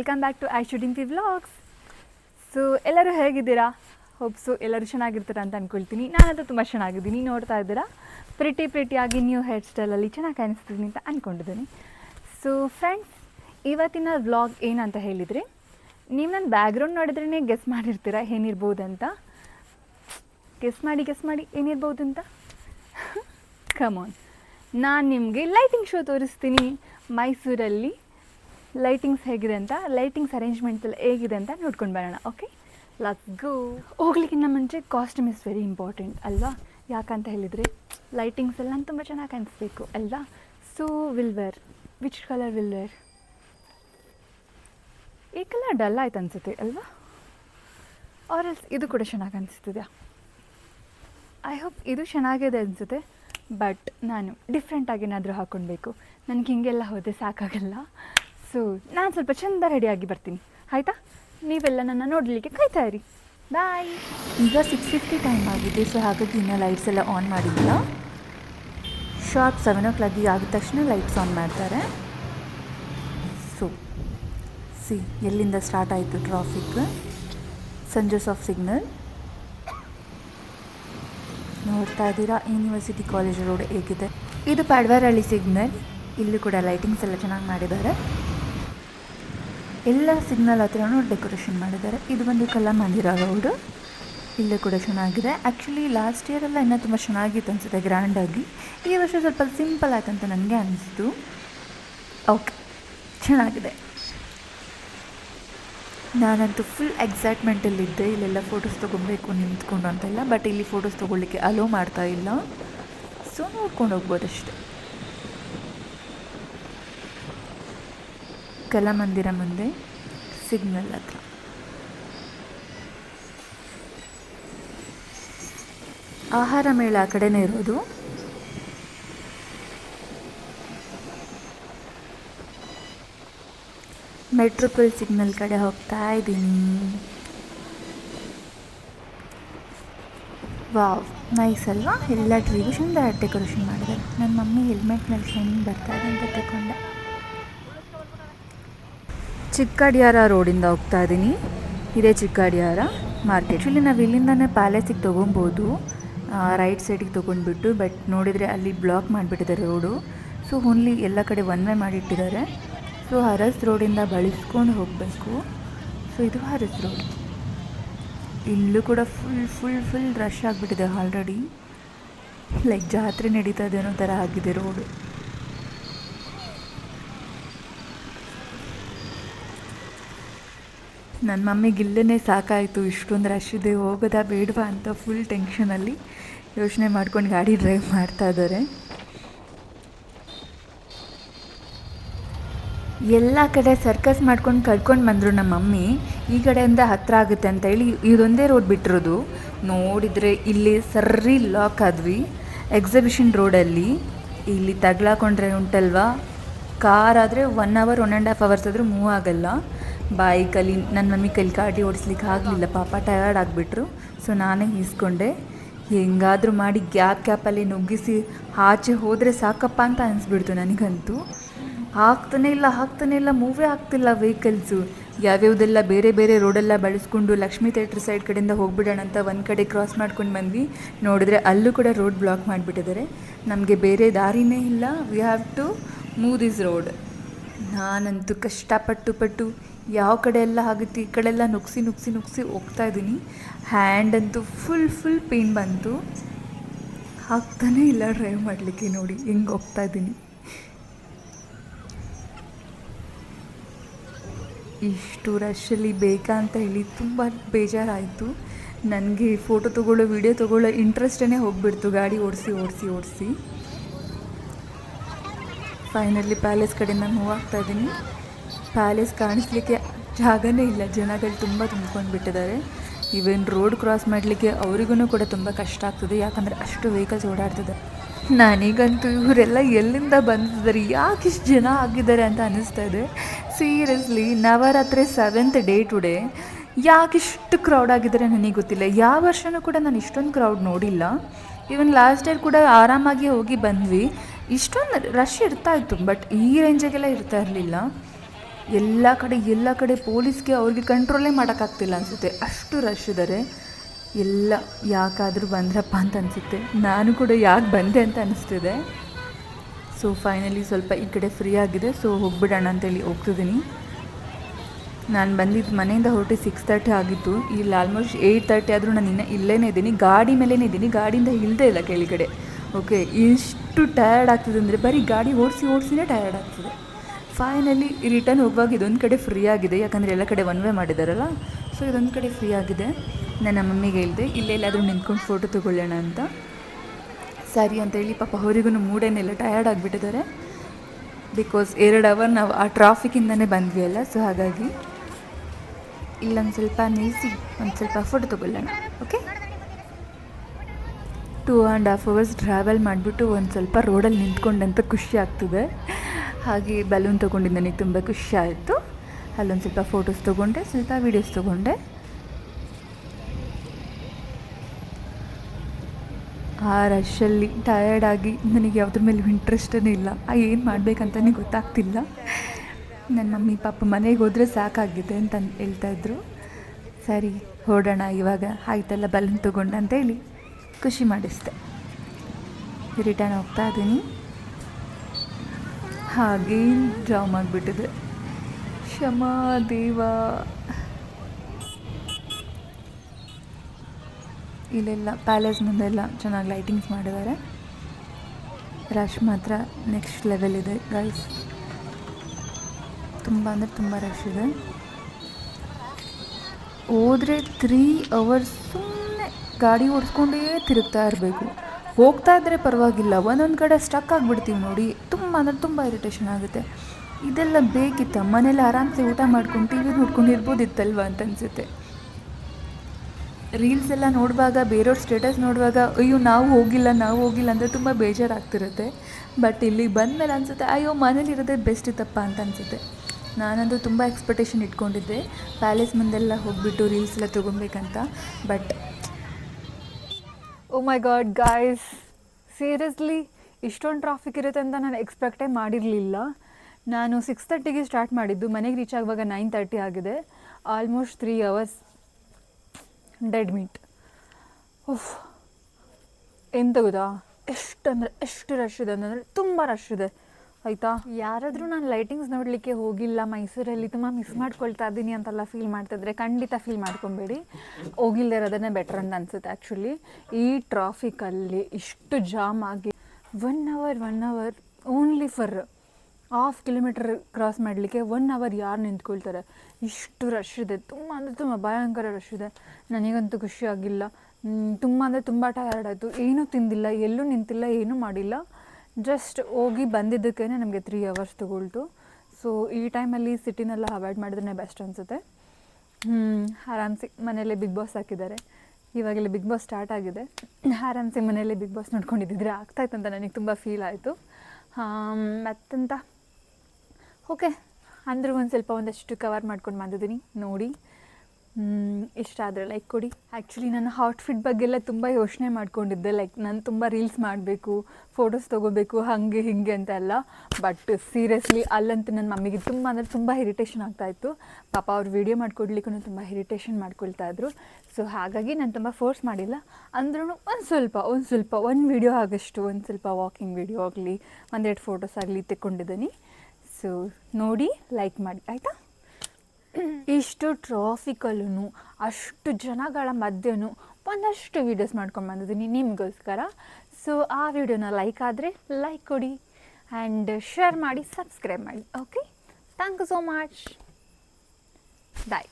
Welcome back to I shooting P vlogs so ಎಲ್ಲರೂ ಹೇಗಿದ್ದೀರಾ? ಹೋಪ್ಸು ಎಲ್ಲರೂ ಚೆನ್ನಾಗಿರ್ತೀರಾ ಅಂತ ಅಂದ್ಕೊಳ್ತೀನಿ ನಾನಂತೂ ತುಂಬ ಚೆನ್ನಾಗಿದ್ದೀನಿ. ನೋಡ್ತಾ ಇದ್ದೀರಾ? ಪ್ರಿಟಿ ಪ್ರಿಟಿಯಾಗಿ ನ್ಯೂ ಹೇರ್ ಸ್ಟೈಲಲ್ಲಿ ಚೆನ್ನಾಗಿ ಕಾಣಿಸ್ತೀನಿ ಅಂತ ಅಂದ್ಕೊಂಡಿದ್ದೀನಿ ಸೊ ಫ್ರೆಂಡ್ಸ್ ಇವತ್ತಿನ ವ್ಲಾಗ್ ಏನಂತ ಹೇಳಿದರೆ, ನೀವು ನನ್ನ ಬ್ಯಾಕ್ಗ್ರೌಂಡ್ ನೋಡಿದ್ರೇ ಗೆಸ್ ಮಾಡಿರ್ತೀರಾ ಏನಿರ್ಬೋದು ಅಂತ ಗೆಸ್ ಮಾಡಿ ಗೆಸ್ ಮಾಡಿ ಏನಿರ್ಬೋದು ಅಂತ ಆನ್ ನಾನು ನಿಮಗೆ ಲೈಟಿಂಗ್ ಶೋ ತೋರಿಸ್ತೀನಿ ಮೈಸೂರಲ್ಲಿ. ಲೈಟಿಂಗ್ಸ್ ಹೇಗಿದೆ ಅಂತ ಲೈಟಿಂಗ್ಸ್ ಅರೇಂಜ್ಮೆಂಟ್ಸ್ ಎಲ್ಲ ಹೇಗಿದೆ ಅಂತ ನೋಡ್ಕೊಂಡು ಬರೋಣ ಓಕೆ ಲಗ್ಗು ಹೋಗ್ಲಿಕ್ಕಿಂತ ಮುಂಚೆ ಕಾಸ್ಟ್ಯೂಮ್ ಇಸ್ ವೆರಿ ಇಂಪಾರ್ಟೆಂಟ್ ಅಲ್ವಾ? ಯಾಕಂತ ಹೇಳಿದರೆ ಲೈಟಿಂಗ್ಸ್ ಎಲ್ಲ ತುಂಬ ಚೆನ್ನಾಗಿ ಕಾಣಿಸ್ಬೇಕು ಅಲ್ವಾ? So will wear which colour will wear ಈ ಕಲರ್ ಡಲ್ ಆಯ್ತು ಅನಿಸುತ್ತೆ ಅಲ್ವಾ? ಆರ್ ಎಲ್ಸ್ ಇದು ಕೂಡ ಚೆನ್ನಾಗಿ ಅನಿಸ್ತಿದೆ ಐ ಹೋಪ್ ಇದು ಚೆನ್ನಾಗಿದೆ ಅನಿಸುತ್ತೆ ಬಟ್ ನಾನು ಡಿಫ್ರೆಂಟಾಗಿ ಏನಾದರೂ ಹಾಕ್ಕೊಳ್ಬೇಕು ನನಗೆ ಹಿಂಗೆಲ್ಲ ಹೋದೆ ಸಾಕಾಗಲ್ಲ. ಸೊ, ನಾನು ಸ್ವಲ್ಪ ಚೆಂದ ರೆಡಿಯಾಗಿ ಬರ್ತೀನಿ. ಆಯಿತಾ? ನೀವೆಲ್ಲ ನನ್ನ ನೋಡಲಿಕ್ಕೆ ಕಾಯ್ತಾ ಇರಿ. ಬಾಯ್ ಈಗ ಸಿಕ್ಸ್ ಫಿಫ್ಟಿ ಟೈಮ್ ಆಗಿದೆ ಸೊ ಹಾಗಾಗಿ ಇನ್ನೂ ಲೈಟ್ಸ್ ಎಲ್ಲ ಆನ್ ಮಾಡಿಲ್ಲ ಶಾರ್ಪ್ ಸೆವೆನ್ ಓ ಕ್ಲಾಕಿಗೆ ಆಗಿದ ತಕ್ಷಣ ಲೈಟ್ಸ್ ಆನ್ ಮಾಡ್ತಾರೆ. ಸೊ ಸಿ ಎಲ್ಲಿಂದ ಸ್ಟಾರ್ಟ್ ಆಯಿತು ಟ್ರಾಫಿಕ್ ಸನ್ ಆಫ್ ಸಿಗ್ನಲ್ ನೋಡ್ತಾ ಇದ್ದೀರಾ? ಯೂನಿವರ್ಸಿಟಿ ಕಾಲೇಜ್ ರೋಡ್ ಹೇಗಿದೆ. ಇದು ಪಡ್ವಾರಳ್ಳಿ ಸಿಗ್ನಲ್ ಇಲ್ಲೂ ಕೂಡ ಲೈಟಿಂಗ್ಸ್ ಎಲ್ಲ ಚೆನ್ನಾಗಿ ಮಾಡಿದ್ದಾರೆ. ಎಲ್ಲ ಸಿಗ್ನಲ್ ಹತ್ರನೂ ಡೆಕೋರೇಷನ್ ಮಾಡಿದ್ದಾರೆ. ಇದು ಬಂದು ಕಲಾಮಂದಿರ ರೋಡು ಇಲ್ಲೂ ಕೂಡ ಚೆನ್ನಾಗಿದೆ. ಆ್ಯಕ್ಚುಲಿ ಲಾಸ್ಟ್ ಇಯರೆಲ್ಲ ಇನ್ನೂ ತುಂಬ ಚೆನ್ನಾಗಿತ್ತು ಅನಿಸುತ್ತೆ ಗ್ರ್ಯಾಂಡಾಗಿ ಈ ವರ್ಷ ಸ್ವಲ್ಪ ಸಿಂಪಲ್ ಆಯ್ತಂತ ನನಗೆ ಅನಿಸ್ತು ಓಕೆ ಚೆನ್ನಾಗಿದೆ. ನಾನಂತೂ ಫುಲ್ ಎಕ್ಸೈಟ್ಮೆಂಟಲ್ಲಿದ್ದೆ ಇಲ್ಲೆಲ್ಲ ಫೋಟೋಸ್ ತೊಗೊಬೇಕು, ನಿಂತ್ಕೊಂಡು ಅಂತೆಲ್ಲ ಬಟ್ ಇಲ್ಲಿ ಫೋಟೋಸ್ ತೊಗೊಳ್ಳಿಕ್ಕೆ ಅಲೋ ಮಾಡ್ತಾ ಇಲ್ಲ. ಸೊ ನೋಡ್ಕೊಂಡು ಹೋಗ್ಬೋದಷ್ಟೆ ಕಲಾಮಂದಿರ ಮುಂದೆ ಸಿಗ್ನಲ್ ಹತ್ರ. ಆಹಾರ ಮೇಳ ಆ ಕಡೆನೇ ಇರೋದು. ಮೆಟ್ರೋಪಲ್ ಸಿಗ್ನಲ್ ಕಡೆ ಹೋಗ್ತಾ ಇದ್ದೀನಿ. ವಾವ್, ನೈಸ್ ಅಲ್ವಾ? ಎಲ್ಲ ಟ್ರೀಗೂ ಚಂದ ಡೆಕೋರೇಷನ್ ಮಾಡಿದ್ದಾರೆ. ನನ್ನ ಮಮ್ಮಿ ಹೆಲ್ಮೆಟ್ ಮೇಲೆ ಶೈನಿಂಗ್ ಬರ್ತಾ ಇದೆ ಅಂತ ತಗೊಂಡೆ ಚಿಕ್ಕಡಿಯಾರ ರೋಡಿಂದ ಹೋಗ್ತಾ ಇದ್ದೀನಿ. ಇದೇ ಚಿಕ್ಕಡಿಯಾರ ಮಾರ್ಕೆಟ್ ಇಲ್ಲಿ ನಾವು ಇಲ್ಲಿಂದನೇ ಪ್ಯಾಲೇಸಿಗೆ ತೊಗೊಬೋದು. ರೈಟ್ ಸೈಡಿಗೆ ತೊಗೊಂಡ್ಬಿಟ್ಟು ಬಟ್ ನೋಡಿದರೆ ಅಲ್ಲಿ ಬ್ಲಾಕ್ ಮಾಡಿಬಿಟ್ಟಿದ್ದಾರೆ ರೋಡು ಸೊ ಓನ್ಲಿ ಎಲ್ಲ ಕಡೆ ಒನ್ ವೇ ಮಾಡಿಟ್ಟಿದ್ದಾರೆ. ಸೊ ಹರಸ್ ರೋಡಿಂದ ಬಳಸ್ಕೊಂಡು ಹೋಗಬೇಕು. ಸೊ ಇದು ಹರಸ್ ರೋಡ್ ಇಲ್ಲೂ ಕೂಡ ಫುಲ್ ಫುಲ್ ಫುಲ್ ರಶ್ ಆಗಿಬಿಟ್ಟಿದೆ ಆಲ್ರೆಡಿ ಲೈಕ್ ಜಾತ್ರೆ ನಡೀತಾ ಇದೆ ಅನ್ನೋ ಥರ ಆಗಿದೆ ರೋಡು ನನ್ನ ಮಮ್ಮಿಗೆ ಇಲ್ಲೇ ಸಾಕಾಯಿತು. ಇಷ್ಟೊಂದು ರಶ್ ಇದೆ, ಹೋಗೋದಾ ಬೇಡವಾ ಅಂತ ಫುಲ್ ಟೆನ್ಷನಲ್ಲಿ ಯೋಚನೆ ಮಾಡ್ಕೊಂಡು ಗಾಡಿ ಡ್ರೈವ್ ಮಾಡ್ತಾ ಇದ್ದಾರೆ ಎಲ್ಲ ಕಡೆ ಸರ್ಕಸ್ ಮಾಡ್ಕೊಂಡು ಕರ್ಕೊಂಡು ಬಂದರು ನಮ್ಮ ಮಮ್ಮಿ. ಈ ಕಡೆಯಿಂದ ಹತ್ತಿರ ಆಗುತ್ತೆ ಅಂತ ಹೇಳಿ ಇದೊಂದೇ ರೋಡ್ ಬಿಟ್ಟಿರೋದು. ನೋಡಿದರೆ ಇಲ್ಲಿ ಸರ್ರಿ ಲಾಕ್ ಆದ್ವಿ. ಎಕ್ಸಿಬಿಷನ್ ರೋಡಲ್ಲಿ ಇಲ್ಲಿ ತಗ್ಲಾಕೊಂಡ್ರೆ ಉಂಟಲ್ವಾ? ಕಾರ್ ಆದರೆ one hour one and half hours ಆದರೂ ಮೂವ್ ಆಗಲ್ಲ. ಬೈಕಲ್ಲಿ ನನ್ನ ಮಮ್ಮಿ ಕೈಲಿ ಗಾಡಿ ಓಡಿಸ್ಲಿಕ್ಕೆ ಆಗಲಿಲ್ಲ. ಪಾಪ ಟಯರ್ಡ್ ಆಗಿಬಿಟ್ರು. ಸೊ ನಾನೇ ಈಸ್ಕೊಂಡೆ. ಹೆಂಗಾದರೂ ಮಾಡಿ ಗ್ಯಾಪ್ ಗ್ಯಾಪಲ್ಲಿ ನುಗ್ಗಿಸಿ ಆಚೆ ಹೋದರೆ ಸಾಕಪ್ಪ ಅಂತ ಅನಿಸ್ಬಿಡ್ತು ನನಗಂತೂ. ಆಗ್ತಾನೆ ಇಲ್ಲ ಹಾಕ್ತಾನೆ ಇಲ್ಲ, ಮೂವೇ ಆಗ್ತಿಲ್ಲ ವೆಹಿಕಲ್ಸು ಯಾವ್ಯಾವುದೆಲ್ಲ ಬೇರೆ ಬೇರೆ ರೋಡೆಲ್ಲ ಬಳಸ್ಕೊಂಡು ಲಕ್ಷ್ಮಿ ಥಿಯೇಟ್ರ್ ಸೈಡ್ ಕಡೆಯಿಂದ ಹೋಗ್ಬಿಡೋಣ ಅಂತ ಒಂದು ಕಡೆ ಕ್ರಾಸ್ ಮಾಡ್ಕೊಂಡು ಬಂದ್ವಿ. ನೋಡಿದ್ರೆ ಅಲ್ಲೂ ಕೂಡ ರೋಡ್ ಬ್ಲಾಕ್ ಮಾಡಿಬಿಟ್ಟಿದ್ದಾರೆ. ನಮಗೆ ಬೇರೆ ದಾರಿನೇ ಇಲ್ಲ. We have to move this road ನಾನಂತೂ ಕಷ್ಟಪಟ್ಟು ಪಟ್ಟು ಯಾವ ಕಡೆ ಎಲ್ಲ ಆಗುತ್ತೆ, ಈ ಕಡೆ ಎಲ್ಲ ನುಗ್ಸಿ ನುಗ್ಸಿ ನುಗ್ಸಿ ಹೋಗ್ತಾ ಇದ್ದೀನಿ. ಹ್ಯಾಂಡ್ ಅಂತೂ ಫುಲ್ ಫುಲ್ ಪೇನ್ ಬಂತು. ಆಗ್ತಾನೇ ಇಲ್ಲ ಡ್ರೈವ್ ಮಾಡಲಿಕ್ಕೆ ನೋಡಿ, ಹೆಂಗೆ ಹೋಗ್ತಾ ಇದ್ದೀನಿ. ಇಷ್ಟು ರಶಲ್ಲಿ ಬೇಕಾ ಅಂತ ಹೇಳಿ ತುಂಬ ಬೇಜಾರಾಯಿತು. ನನಗೆ ಫೋಟೋ ತೊಗೊಳ್ಳೋ ವಿಡಿಯೋ ತೊಗೊಳ್ಳೋ ಇಂಟ್ರೆಸ್ಟೇ ಹೋಗ್ಬಿಡ್ತು, ಗಾಡಿ ಓಡಿಸಿ ಓಡಿಸಿ ಓಡಿಸಿ. ಫೈನಲಿ ಪ್ಯಾಲೇಸ್ ಕಡೆ ನಾನು ಹೋಗ್ತಾ ಇದ್ದೀನಿ. ಪ್ಯಾಲೇಸ್ ಕಾಣಿಸ್ಲಿಕ್ಕೆ ಜಾಗನೇ ಇಲ್ಲ. ಜನಗಳು ತುಂಬ ತುಂಬ್ಕೊಂಡು ಬಿಟ್ಟಿದ್ದಾರೆ ಈವನ್ ರೋಡ್ ಕ್ರಾಸ್ ಮಾಡಲಿಕ್ಕೆ ಅವರಿಗೂ ಕೂಡ ತುಂಬ ಕಷ್ಟ ಆಗ್ತದೆ. ಯಾಕಂದರೆ ಅಷ್ಟು ವೆಹಿಕಲ್ಸ್ ಓಡಾಡ್ತದೆ. ನನಗಂತೂ ಇವರೆಲ್ಲ ಎಲ್ಲಿಂದ ಬಂದಿದ್ದಾರೆ? ಯಾಕೆ ಇಷ್ಟು ಜನ ಆಗಿದ್ದಾರೆ ಅಂತ ಅನ್ನಿಸ್ತಾ ಇದೆ. Seriously Navratri seventh day today ಯಾಕೆ ಇಷ್ಟು ಕ್ರೌಡ್ ಆಗಿದ್ದಾರೆ ನನಗೆ ಗೊತ್ತಿಲ್ಲ. ಯಾವ ವರ್ಷವೂ ಕೂಡ ನಾನು ಇಷ್ಟೊಂದು ಕ್ರೌಡ್ ನೋಡಿಲ್ಲ. ಈವನ್ ಲಾಸ್ಟ್ ಇಯರ್ ಕೂಡ ಆರಾಮಾಗಿ ಹೋಗಿ ಬಂದ್ವಿ. ಇಷ್ಟೊಂದು ರಶ್ ಇರ್ತಾ ಇತ್ತು ಬಟ್ ಈ ರೇಂಜಿಗೆಲ್ಲ ಇರ್ತಾ ಇರಲಿಲ್ಲ. ಎಲ್ಲ ಕಡೆ ಎಲ್ಲ ಕಡೆ ಪೊಲೀಸ್ಗೆ ಅವ್ರಿಗೆ ಕಂಟ್ರೋಲೇ ಮಾಡೋಕ್ಕಾಗ್ತಿಲ್ಲ ಅನಿಸುತ್ತೆ. ಅಷ್ಟು ರಶ್ ಇದ್ದಾರೆ ಎಲ್ಲ ಯಾಕಾದರೂ ಬಂದ್ರಪ್ಪ ಅಂತ ಅನಿಸುತ್ತೆ. ನಾನು ಕೂಡ ಯಾಕೆ ಬಂದೆ ಅಂತ ಅನಿಸ್ತಿದೆ. ಸೊ ಫೈನಲಿ ಸ್ವಲ್ಪ ಈ ಕಡೆ ಫ್ರೀ ಆಗಿದೆ. ಸೊ ಹೋಗ್ಬಿಡೋಣ ಅಂತೇಳಿ ಹೋಗ್ತಿದ್ದೀನಿ. ನಾನು ಬಂದಿದ್ದು ಮನೆಯಿಂದ ಹೊರಟಿ ಸಿಕ್ಸ್ ತರ್ಟಿ ಆಗಿತ್ತು. ಇಲ್ಲಿ ಆಲ್ಮೋಸ್ಟ್ ಏಯ್ಟ್ ತರ್ಟಿ ಆದರೂ ನಾನು ಇನ್ನೂ ಇಲ್ಲೇ ಇದ್ದೀನಿ. ಗಾಡಿ ಮೇಲೇ ಇದ್ದೀನಿ. ಗಾಡಿಯಿಂದ ಇಲ್ಲದೇ ಇಲ್ಲ ಕೆಳಗಡೆ. ಓಕೆ ಇಷ್ಟು ಟಯರ್ಡ್ ಆಗ್ತಿದೆ ಅಂದರೆ ಬರೀ ಗಾಡಿ ಓಡಿಸಿ, ಓಡಿಸಿನೇ ಟಯರ್ಡ್ ಆಗ್ತದೆ. ಫೈನಲಿ ರಿಟರ್ನ್ ಹೋಗುವಾಗ ಇದೊಂದು ಕಡೆ ಫ್ರೀ ಆಗಿದೆ. ಯಾಕಂದರೆ ಎಲ್ಲ ಕಡೆ ಒನ್ ವೇ ಮಾಡಿದಾರಲ್ಲ. ಸೊ ಇದೊಂದು ಕಡೆ ಫ್ರೀ ಆಗಿದೆ. ನನ್ನ ಮಮ್ಮಿಗೆ ಹೇಳಿದೆ ಇಲ್ಲೆಲ್ಲಾದರೂ ನಿಂತ್ಕೊಂಡು ಫೋಟೋ ತೊಗೊಳ್ಳೋಣ ಅಂತ. ಸರಿ ಅಂತೇಳಿ ಪಾಪ ಅವರಿಗೂ ಮೂಡೇನೆಲ್ಲ ಟಯರ್ಡ್ ಆಗಿಬಿಟ್ಟಿದ್ದಾರೆ. ಬಿಕಾಸ್ ಎರಡು ಅವರ್ ನಾವು ಆ ಟ್ರಾಫಿಕಿಂದನೇ ಬಂದ್ವಿ ಅಲ್ಲ. ಸೊ ಹಾಗಾಗಿ ಇಲ್ಲೊಂದು ಸ್ವಲ್ಪ ನಿಲ್ಲಿಸಿ ಒಂದು ಸ್ವಲ್ಪ ಫೋಟೋ ತೊಗೊಳ್ಳೋಣ. Okay two and half hours travel ಮಾಡಿಬಿಟ್ಟು ಒಂದು ಸ್ವಲ್ಪ ರೋಡಲ್ಲಿ ನಿಂತ್ಕೊಂಡಂತ ಖುಷಿ ಆಗ್ತದೆ. ಹಾಗೆ ಬಲೂನ್ ತೊಗೊಂಡಿದ್ದು, ನನಗೆ ತುಂಬ ಖುಷಿ ಆಯಿತು. ಅಲ್ಲೊಂದು ಸ್ವಲ್ಪ ಫೋಟೋಸ್ ತೊಗೊಂಡೆ, ಸ್ವಲ್ಪ ವೀಡಿಯೋಸ್ ತೊಗೊಂಡೆ. ಆ ರಶಲ್ಲಿ ಆಗಿ ನನಗೆ ಯಾವುದ್ರ ಮೇಲೆ ಇಂಟ್ರೆಸ್ಟೇ ಇಲ್ಲ. ಏನು ಮಾಡಬೇಕಂತಲೇ ಗೊತ್ತಾಗ್ತಿಲ್ಲ. ನನ್ನ ಮಮ್ಮಿ, ಪಾಪ ಮನೆಗೆ ಹೋದರೆ ಸಾಕಾಗಿದೆ ಅಂತ ಹೇಳ್ತಾಯಿದ್ರು ಸರಿ ಹೊರಡೋಣ ಇವಾಗ. ಆಯ್ತಲ್ಲ ಬಲೂನ್ ತೊಗೊಂಡು ಅಂತೇಳಿ ಖುಷಿ ಮಾಡಿಸ್ದೆ. ರಿಟರ್ನ್ ಹೋಗ್ತಾ ಇದ್ದೀನಿ ಹಾಗೇ ಜಾಮ್ ಆಗಿಬಿಟ್ಟಿದೆ ಶಮಾ ದೇವ. ಇಲ್ಲೆಲ್ಲ ಪ್ಯಾಲೇಸ್ ಮುಂದೆಲ್ಲ ಚೆನ್ನಾಗಿ ಲೈಟಿಂಗ್ಸ್ ಮಾಡಿದ್ದಾರೆ. ರಶ್ ಮಾತ್ರ ನೆಕ್ಸ್ಟ್ ಲೆವೆಲ್ ಇದೆ ಗೈಸ್ ತುಂಬ ಅಂದರೆ ತುಂಬ ರಶ್ ಇದೆ. ಹೋದರೆ ತ್ರೀ ಅವರ್ಸ್ ಸುಮ್ಮನೆ ಗಾಡಿ ಓಡಿಸ್ಕೊಂಡೇ ತಿರುಗ್ತಾ ಇರಬೇಕು. ಹೋಗ್ತಾ ಇದ್ರೆ ಪರವಾಗಿಲ್ಲ, ಒಂದೊಂದು ಕಡೆ ಸ್ಟಕ್ ಆಗಿಬಿಡ್ತೀವಿ ನೋಡಿ. ತುಂಬ ಅಂದರೆ ತುಂಬ ಇರಿಟೇಷನ್ ಆಗುತ್ತೆ. ಇದೆಲ್ಲ ಬೇಕಿತ್ತ? ಮನೇಲಿ ಆರಾಮ್ಸೆ ಊಟ ಮಾಡ್ಕೊಂಡು ಟಿ ವಿ ನೋಡ್ಕೊಂಡು ಇರ್ಬೋದಿತ್ತಲ್ವ ಅಂತ ಅನಿಸುತ್ತೆ. ರೀಲ್ಸ್ ಎಲ್ಲ ನೋಡುವಾಗ, ಬೇರೆಯವ್ರ ಸ್ಟೇಟಸ್ ನೋಡುವಾಗ, ಅಯ್ಯೋ, ನಾವು ಹೋಗಿಲ್ಲ ನಾವು ಹೋಗಿಲ್ಲ ಅಂದರೆ ತುಂಬ ಬೇಜಾರಾಗ್ತಿರುತ್ತೆ. ಬಟ್ ಇಲ್ಲಿಗೆ ಬಂದಮೇಲೆ ಅನಿಸುತ್ತೆ, ಅಯ್ಯೋ, ಮನೇಲಿ ಇರೋದೇ ಬೆಸ್ಟ್ ಇತ್ತಪ್ಪ ಅಂತ ಅನಿಸುತ್ತೆ. ನಾನಂತೂ ತುಂಬ ಎಕ್ಸ್ಪೆಕ್ಟೇಷನ್ ಇಟ್ಕೊಂಡಿದ್ದೆ. ಪ್ಯಾಲೇಸ್ ಮುಂದೆಲ್ಲ ಹೋಗ್ಬಿಟ್ಟು ರೀಲ್ಸ್ ಎಲ್ಲ ತೊಗೊಬೇಕಂತ. But oh my god guys seriously ಇಷ್ಟೊಂದು ಟ್ರಾಫಿಕ್ ಇರುತ್ತೆ ಅಂತ ನಾನು ಎಕ್ಸ್ಪೆಕ್ಟೇ ಮಾಡಿರಲಿಲ್ಲ. ನಾನು ಸಿಕ್ಸ್ ತರ್ಟಿಗೆ ಸ್ಟಾರ್ಟ್ ಮಾಡಿದ್ದು. ಮನೆಗೆ ರೀಚ್ ಆಗುವಾಗ ನೈನ್ ತರ್ಟಿ ಆಗಿದೆ. Almost three hours dead meat ಉಫ್ ಎಂತ ಗೊತ್ತಾ? ಎಷ್ಟು ಅಂದರೆ ಎಷ್ಟು ರಶ್ ಇದೆ ಅಂತಂದರೆ ತುಂಬ ರಶ್ ಇದೆ. ಆಯಿತಾ? ಯಾರಾದರೂ ನಾನು ಲೈಟಿಂಗ್ಸ್ ನೋಡಲಿಕ್ಕೆ ಹೋಗಿಲ್ಲ. ಮೈಸೂರಲ್ಲಿ ತುಂಬ ಮಿಸ್ ಮಾಡ್ಕೊಳ್ತಾ ಇದ್ದೀನಿ ಅಂತೆಲ್ಲ ಫೀಲ್ ಮಾಡ್ತಿದ್ರೆ ಖಂಡಿತ ಫೀಲ್ ಮಾಡ್ಕೊಬೇಡಿ. ಹೋಗಿಲ್ಲದೆ ಇರೋದನ್ನೇ ಬೆಟರ್ ಅಂತ ಅನ್ಸುತ್ತೆ ಆ್ಯಕ್ಚುಲಿ ಈ ಟ್ರಾಫಿಕಲ್ಲಿ ಇಷ್ಟು ಜಾಮ್ ಆಗಿ one hour one hour only for half kilometre cross ಮಾಡಲಿಕ್ಕೆ ಒನ್ ಅವರ್ ಯಾರು ನಿಂತ್ಕೊಳ್ತಾರೆ? ಇಷ್ಟು ರಶ್ ಇದೆ. ತುಂಬ ಅಂದರೆ ತುಂಬ ಭಯಂಕರ ರಶ್ ಇದೆ. ನನಗಂತೂ ಖುಷಿ ಆಗಿಲ್ಲ. ತುಂಬ ಅಂದರೆ ತುಂಬ ಟಯರ್ಡ್ ಆಯಿತು. ಏನೂ ತಿಂದಿಲ್ಲ. ಎಲ್ಲೂ ನಿಂತಿಲ್ಲ, ಏನೂ ಮಾಡಿಲ್ಲ. ಜಸ್ಟ್ ಹೋಗಿ ಬಂದಿದ್ದಕ್ಕೇ ನಮಗೆ ತ್ರೀ ಅವರ್ಸ್ ತಗೊಳ್ತು. ಸೊ ಈ ಟೈಮಲ್ಲಿ ಸಿಟಿನೆಲ್ಲ ಅವಾಯ್ಡ್ ಮಾಡಿದ್ರೆ ಬೆಸ್ಟ್ ಅನಿಸುತ್ತೆ. ಆರಾಮ್ಸಿ. ಮನೆಯಲ್ಲೇ ಬಿಗ್ ಬಾಸ್ ಹಾಕಿದ್ದಾರೆ. ಇವಾಗೆಲ್ಲ ಬಿಗ್ ಬಾಸ್ ಸ್ಟಾರ್ಟ್ ಆಗಿದೆ. ಆರಾಮ್ಸೆ ಮನೆಯಲ್ಲಿ ಬಿಗ್ ಬಾಸ್ ನೋಡ್ಕೊಂಡಿದ್ದಿದ್ರೆ ಆಗ್ತಾಯಿತ್ತು ಅಂತ ನನಗೆ ತುಂಬ ಫೀಲ್ ಆಯಿತು. ಮತ್ತಂತ? ಓಕೆ ಅಂದರೂ ಒಂದು ಸ್ವಲ್ಪ ಒಂದಷ್ಟು ಕವರ್ ಮಾಡ್ಕೊಂಡು ಬಂದಿದ್ದೀನಿ, ನೋಡಿ. ಇಷ್ಟ ಆದರೆ ಲೈಕ್ ಕೊಡಿ. ಆ್ಯಕ್ಚುಲಿ ನಾನು ಔಟ್ಫಿಟ್ ಬಗ್ಗೆಲ್ಲ ತುಂಬ ಯೋಚನೆ ಮಾಡ್ಕೊಂಡಿದ್ದೆ. ಲೈಕ್ ನಾನು ತುಂಬ ರೀಲ್ಸ್ ಮಾಡಬೇಕು ಫೋಟೋಸ್ ತೊಗೋಬೇಕು, ಹಾಗೆ ಹೀಗೆ ಅಂತ ಎಲ್ಲ. ಬಟ್ ಸೀರಿಯಸ್ಲಿ ಅಲ್ಲಂತೂ ನನ್ನ ಮಮ್ಮಿಗೆ ತುಂಬ ಅಂದರೆ ತುಂಬ ಇರಿಟೇಷನ್ ಆಗ್ತಾಯಿತ್ತು ಪಾಪ ಅವ್ರು ವೀಡಿಯೋ ಮಾಡ್ಕೊಡ್ಲಿಕ್ಕೂ ತುಂಬ ಇರಿಟೇಷನ್ ಮಾಡ್ಕೊಳ್ತಾ ಇದ್ರು. ಸೊ ಹಾಗಾಗಿ ನಾನು ತುಂಬ ಫೋರ್ಸ್ ಮಾಡಿಲ್ಲ. ಅಂದ್ರೂ ಒಂದು ಸ್ವಲ್ಪ ಒಂದು ಸ್ವಲ್ಪ, ಒಂದು ವೀಡಿಯೋ ಆಗಷ್ಟು, ಒಂದು ಸ್ವಲ್ಪ ವಾಕಿಂಗ್ ವೀಡಿಯೋ ಆಗಲಿ ಒಂದೆರಡು ಫೋಟೋಸ್ ಆಗಲಿ ತೆಕ್ಕೊಂಡಿದ್ದೀನಿ. ಸೊ ನೋಡಿ ಲೈಕ್ ಮಾಡಿ, ಆಯಿತಾ? ಇಷ್ಟು ಟ್ರಾಫಿಕಲ್ಲೂ ಅಷ್ಟು ಜನಗಳ ಮಧ್ಯೂ ಒಂದಷ್ಟು ವೀಡಿಯೋಸ್ ಮಾಡ್ಕೊಂಡು ಬಂದಿದ್ದೀನಿ ನಿಮಗೋಸ್ಕರ. ಸೊ ಆ ವಿಡಿಯೋನ ಲೈಕ್ ಆದರೆ ಲೈಕ್ ಕೊಡಿ ಆ್ಯಂಡ್ ಶೇರ್ ಮಾಡಿ ಸಬ್ಸ್ಕ್ರೈಬ್ ಮಾಡಿ okay thank you so much bye